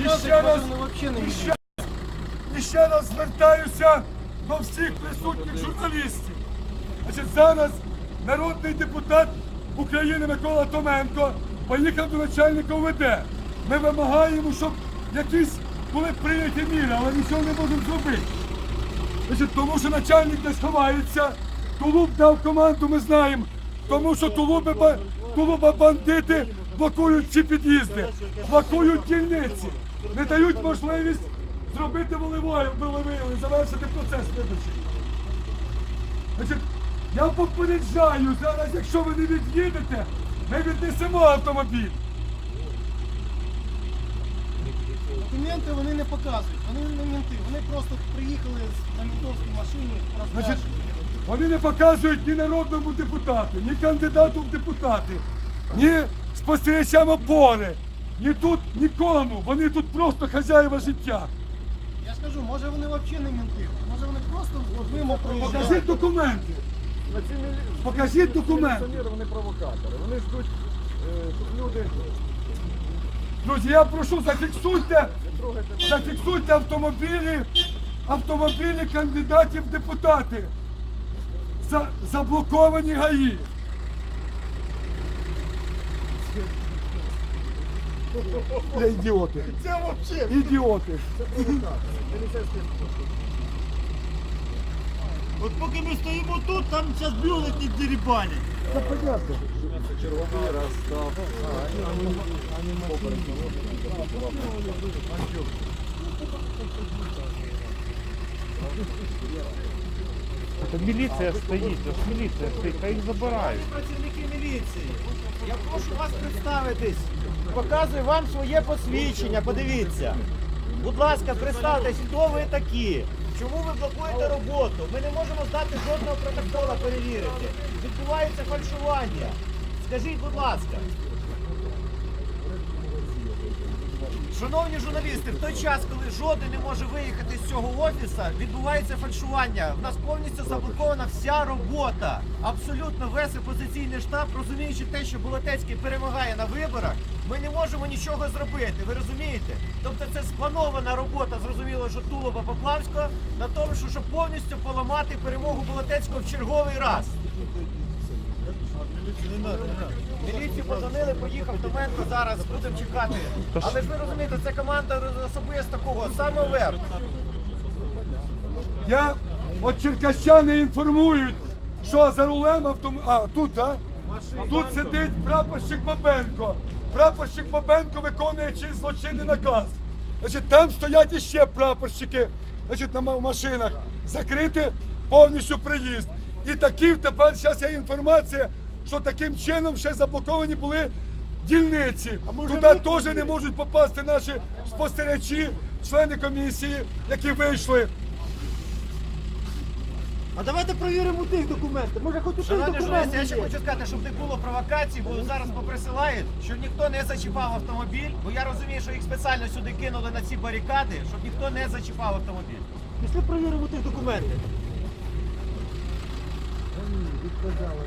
І ще раз, ще, і ще раз звертаюся до всіх присутніх журналістів. Значить, зараз народний депутат України Микола Томенко поїхав до начальника ОВД. Ми вимагаємо, щоб якісь були прийняті міри, але нічого не можемо зробити. Значить, тому що начальник не сховається, Тулуб дав команду, ми знаємо. Тому що тулуби, тулуба бандити блокують ці під'їзди, блокують дільниці, не дають можливість зробити волевою, волевою, завершити процес виборчий. Значить, я попереджаю зараз, якщо ви не від'їдете, ми віднесемо автомобіль. Документи вони не показують, вони не мінти, вони просто приїхали на ментовській машині, Значить, вони не показують ні народному депутату, ні кандидату в депутати, ні спостерігачам опори, ні тут нікому. Вони тут просто хазяїва життя. Я ж кажу, може вони взагалі не мінти, може вони просто от мимо Покажіть проїжджають. документи. Покажіть документи. Вони провокатори. Вони ждуть, е, щоб люди Друзі, я прошу, зафіксуйте, зафіксуйте автомобілі, автомобілі кандидатів в депутати. За, заблоковані ГАІ. Бля, ідіоти. Це взагалі Ідіоти. От поки ми стоїмо тут, там зараз бюлетні дерибанять. Це понятно. черговий раз став. Та міліція стоїть, ж міліція стоїть, хай їх забирають. Працівники міліції, я прошу вас представитись. Показую вам своє посвідчення, подивіться. Будь ласка, представтесь, хто ви такі. Чому ви блокуєте роботу? Ми не можемо здати жодного протокола перевірити. Відбувається фальшування. Скажіть, будь ласка. Шановні журналісти, в той час, коли жоден не може виїхати з цього офісу, відбувається фальшування. У нас повністю заблокована вся робота. Абсолютно весь опозиційний штаб, розуміючи те, що Болотецький перемагає на виборах, ми не можемо нічого зробити. Ви розумієте? Тобто це спланована робота, зрозуміло, що Тулоба Поплавського на тому, що щоб повністю поламати перемогу Болотецького в черговий раз. Міліцію подзвонили, поїхав до мене, зараз будемо чекати. Але ж ви розумієте, це команда особисто кого? Саме верх. Я от черкащани інформують, що за рулем автом... А, тут, а? Тут сидить прапорщик Бабенко. Прапорщик Бабенко виконує чийсь злочинний наказ. Значить, там стоять іще прапорщики значить, на машинах. Закрити повністю приїзд. І такі тепер зараз є інформація, що таким чином ще заблоковані були дільниці. Туди теж не можуть попасти наші спостерігачі, члени комісії, які вийшли. А давайте перевіримо тих документи. Може хоч у тих Шановні журналісти, я ще є. хочу сказати, щоб не було провокацій, бо зараз поприсилають, що ніхто не зачіпав автомобіль, бо я розумію, що їх спеціально сюди кинули на ці барикади, щоб ніхто не зачіпав автомобіль. Пішли перевіримо тих документи. Відказали.